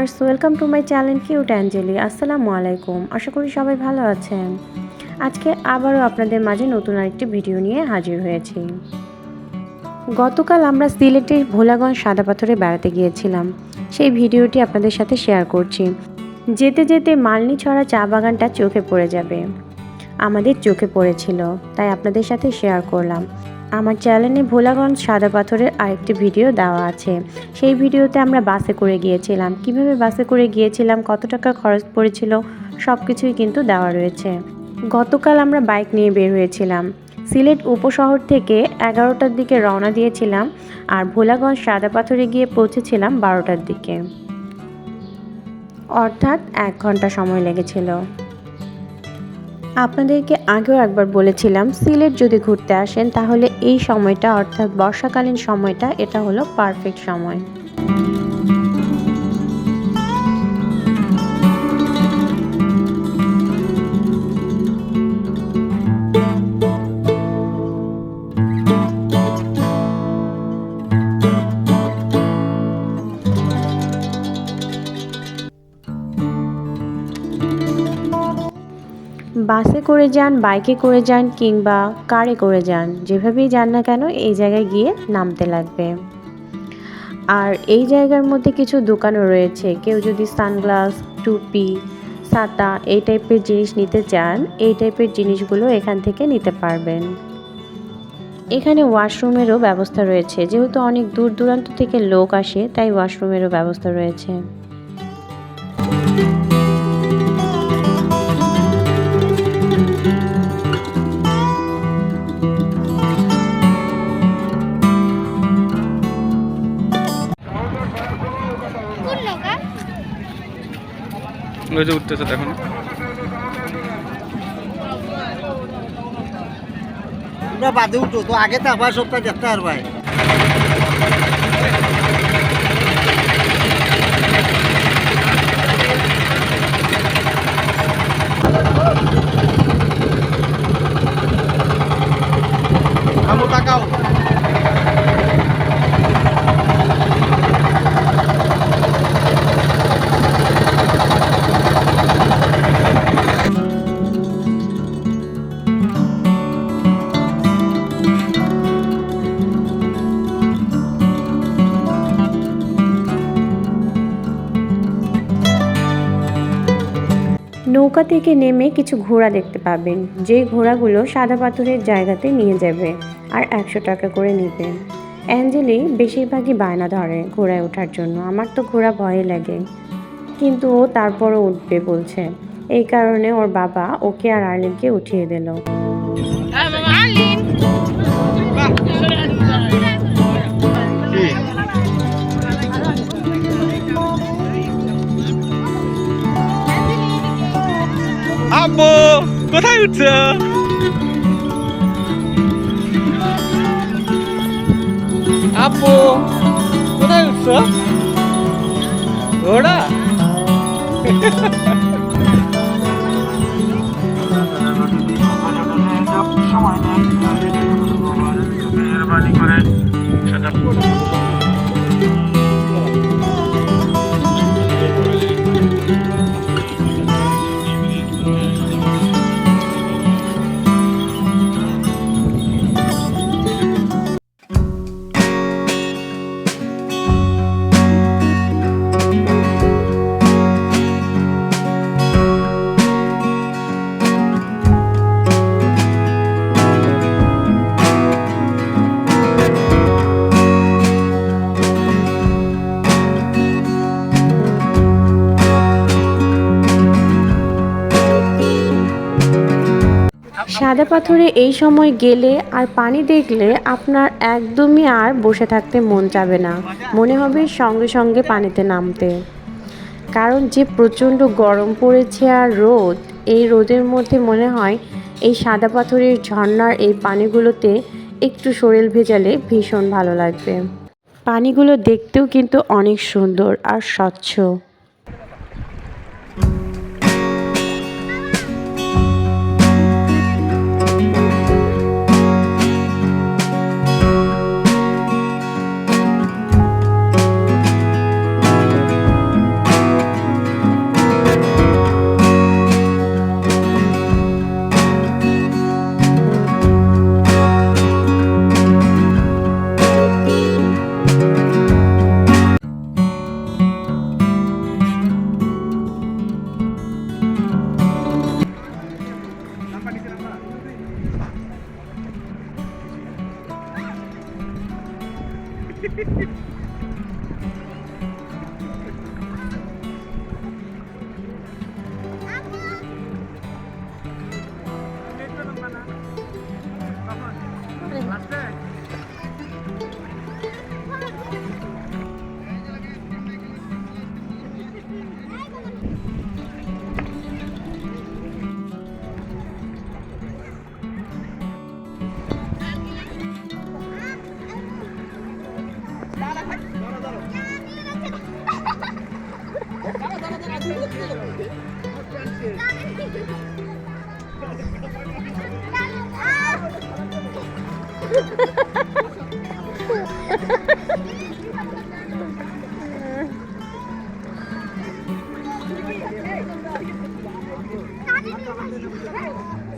Viewers, welcome to my channel cute Angeli. আসসালামু আলাইকুম। আশা করি সবাই ভালো আছেন। আজকে আবারও আপনাদের মাঝে নতুন আরেকটি ভিডিও নিয়ে হাজির হয়েছি। গতকাল আমরা সিলেটের ভোলাগঞ্জ সাদা পাথরে বেড়াতে গিয়েছিলাম। সেই ভিডিওটি আপনাদের সাথে শেয়ার করছি। যেতে যেতে মালনি ছড়া চা বাগানটা চোখে পড়ে যাবে। আমাদের চোখে পড়েছিল, তাই আপনাদের সাথে শেয়ার করলাম। আমার চ্যানেলে ভোলাগঞ্জ সাদা পাথরের আরেকটি ভিডিও দেওয়া আছে। সেই ভিডিওতে আমরা বাসে করে গিয়েছিলাম। কীভাবে বাসে করে গিয়েছিলাম, কত টাকা খরচ পড়েছিল সব কিছুই কিন্তু দেওয়া রয়েছে। গতকাল আমরা বাইক নিয়ে বের হয়েছিলাম। সিলেট উপশহর থেকে এগারোটার দিকে রওনা দিয়েছিলাম আর ভোলাগঞ্জ সাদা পাথরে গিয়ে পৌঁছেছিলাম বারোটার দিকে। অর্থাৎ এক ঘণ্টা সময় লেগেছিল। আপনাদেরকে আগেও একবার বলেছিলাম, সিলেট যদি ঘুরতে আসেন, তাহলে এই সময়টা অর্থাৎ বর্ষাকালীন সময়টা, এটা হলো পারফেক্ট সময়। বাসে করে যান, বাইকে করে যান কিংবা কারে করে যান, যেভাবেই যান না কেন এই জায়গায় গিয়ে নামতে লাগবে। আর এই জায়গার মধ্যে কিছু দোকানও রয়েছে। কেউ যদি সানগ্লাস, টুপি ছাতা এই টাইপের জিনিস নিতে চান, এই টাইপের জিনিসগুলো এখান থেকে নিতে পারবেন। এখানে ওয়াশরুমেরও ব্যবস্থা রয়েছে। যেহেতু অনেক দূর দূরান্ত থেকে লোক আসে, তাই ওয়াশরুমেরও ব্যবস্থা রয়েছে। ওই যে উঠতেছে দেখুন। তোমরা বাদে উঠো, তো আগে তো আবার সপ্তাহ দেখতে আর ভাই। আমু তাকাও। নৌকা থেকে নেমে কিছু ঘোড়া দেখতে পাবেন। যে ঘোড়াগুলো সাদা পাথরের জায়গাতে নিয়ে যাবে আর একশো টাকা করে নেবে। অ্যাঞ্জেলি বেশিরভাগই বায়না ধরে ঘোড়ায় ওঠার জন্য। আমার তো ঘোড়া ভয় লাগে। কিন্তু ও তারপরও উঠবে বলছে। এই কারণে ওর বাবা ওকে আর আর্লিনকে উঠিয়ে দিল। আব্বু কোথায় উঠছ? আম্মু কোথায় উঠছ? ঘোড়া? সাদা পাথরে এই সময় গেলে আর পানি দেখলে আপনার একদমই আর বসে থাকতে মন চাবে না। মনে হবে সঙ্গে সঙ্গে পানিতে নামতে। কারণ যে প্রচণ্ড গরম পড়েছে আর রোদ, এই রোদের মধ্যে মনে হয় এই সাদা পাথরের ঝর্ণার এই পানিগুলোতে একটু শরীর ভেজালে ভীষণ ভালো লাগবে। পানিগুলো দেখতেও কিন্তু অনেক সুন্দর আর স্বচ্ছ।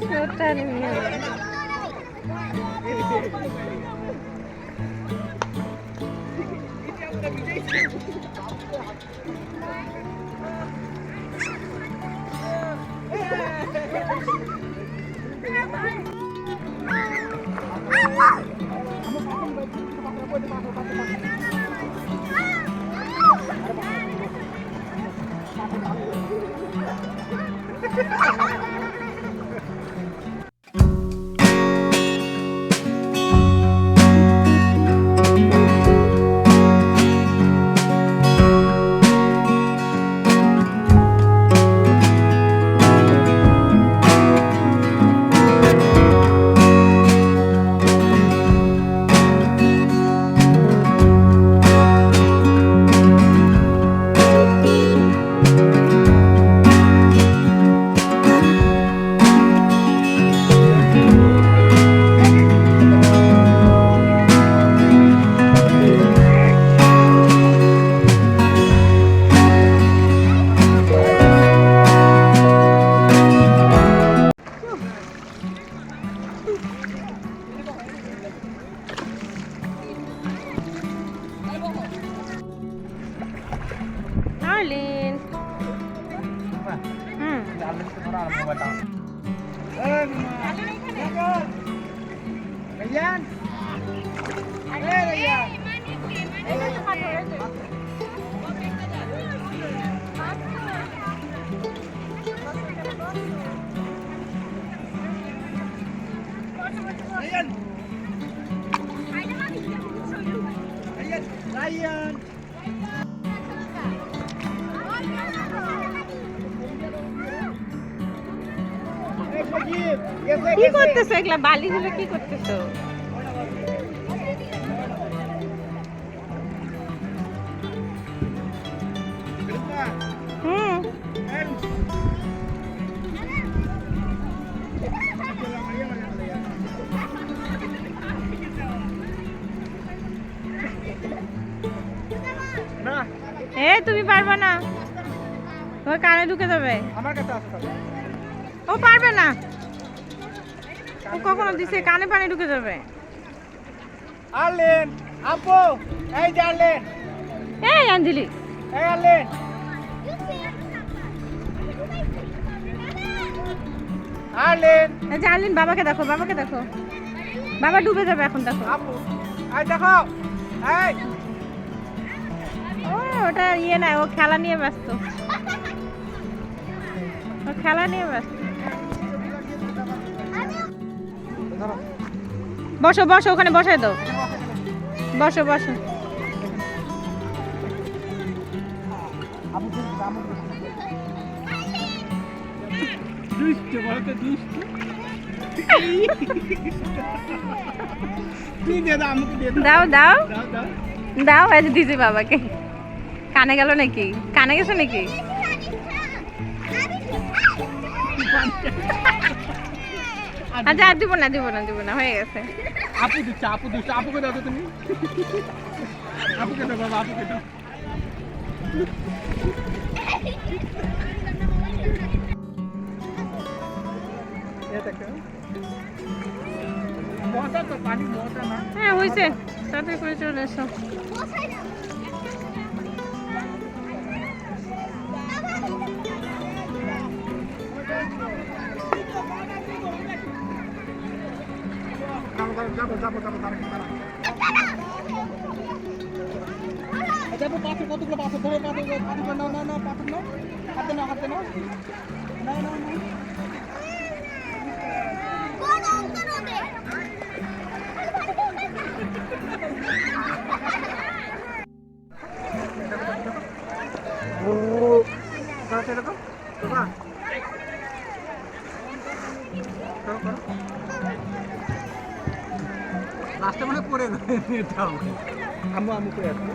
Super mio. Ha ha ha! নিয়ে যায়। আর্লিন হুম কি করতেছো? এগুলা বালিগুলো কি করতেছো? হুম পারবে না। তোমার কানে ঢুকে যাবে। আমার কাছে ও পারবে না। ও কখনো দিছে কানে পানি ঢুকে যাবে। আর্লেন আপু এই যে আর্লেন। এই অঞ্জলি এই আর্লেন। আর্লেন। এই যে আর্লিন বাবাকে দেখো বাবাকে দেখো। বাবা ডুবে যাবে এখন দেখো। আপু এই দেখো এই। ওটা ইয়ে না ও খেলা নিয়ে ব্যস্ত। ও খেলা নিয়ে ব্যস্ত। বসো বসো ওখানে বসাই দাও। বসো বসো। দাও দাও দাও দাও। দাও দাও। দাও আজ দিছি বাবাকে। কানে গেল নাকি? কানে গেছে নাকি? আচ্ছা। আর দিব না দিব না দিব না হয়ে গেছে। আপু দিচ্ছে আপু দিচ্ছে। আপুকে দাও তুমি। আপুকে দাও বাবা আপুকে দাও। মজা তো পানি মজা না। হ্যাঁ হয়েছে। তাড়াতাড়ি করে চলে এসো। যাব যাব যাব যাব, পাথর, কতগুলো পাথর? ধরে, পাথর পাথর না না না পাথর না হাতে না হাতে না না না নাও। লাস্টে আম্মু আম্মু করে আসব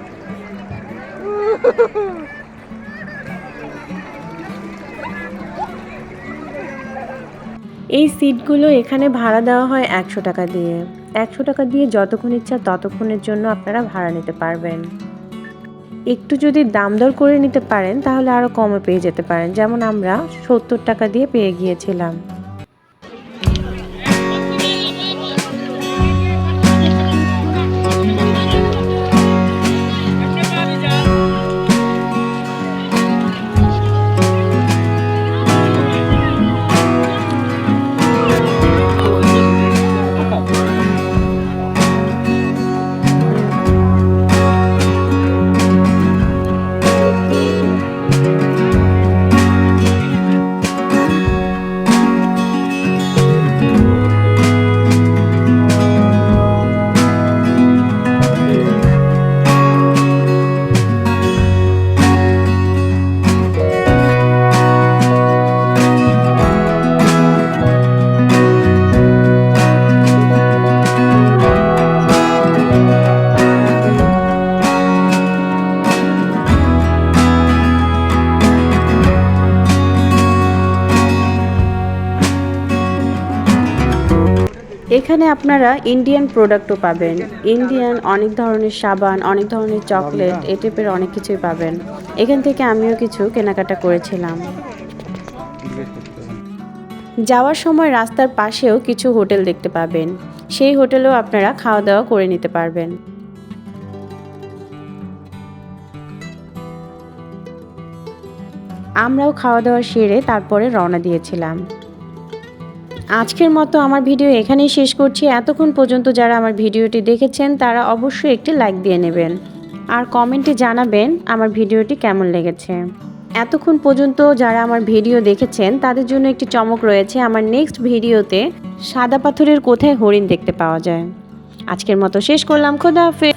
এই সিটগুলো এখানে ভাড়া দেওয়া হয় একশো টাকা দিয়ে। একশো টাকা দিয়ে যতক্ষণ ইচ্ছা ততক্ষণের জন্য আপনারা ভাড়া নিতে পারবেন। একটু যদি দাম দর করে নিতে পারেন তাহলে আরও কমে পেয়ে যেতে পারেন। যেমন আমরা সত্তর টাকা দিয়ে পেয়ে গিয়েছিলাম। এখানে আপনারা ইন্ডিয়ান প্রোডাক্টও পাবেন। ইন্ডিয়ান অনেক ধরনের সাবান, অনেক ধরনের চকলেট এ টাইপের অনেক কিছুই পাবেন। এখান থেকে আমিও কিছু কেনাকাটা করেছিলাম। যাওয়ার সময় রাস্তার পাশেও কিছু হোটেল দেখতে পাবেন। সেই হোটেলেও আপনারা খাওয়া দাওয়া করে নিতে পারবেন। আমরাও খাওয়া দাওয়া সেরে তারপরে রওনা দিয়েছিলাম। আজকের মতো আমার ভিডিও এখানেই শেষ করছি। এতক্ষণ পর্যন্ত যারা আমার ভিডিওটি দেখেছেন, তারা অবশ্যই একটি লাইক দিয়ে নেবেন। আর কমেন্টে জানাবেন আমার ভিডিওটি কেমন লেগেছে। এতক্ষণ পর্যন্ত যারা আমার ভিডিও দেখেছেন, তাদের জন্য একটি চমক রয়েছে। আমার নেক্সট ভিডিওতে সাদা পাথরের কোথায় হরিণ দেখতে পাওয়া যায়। আজকের মতো শেষ করলাম। খোদা হাফেজ।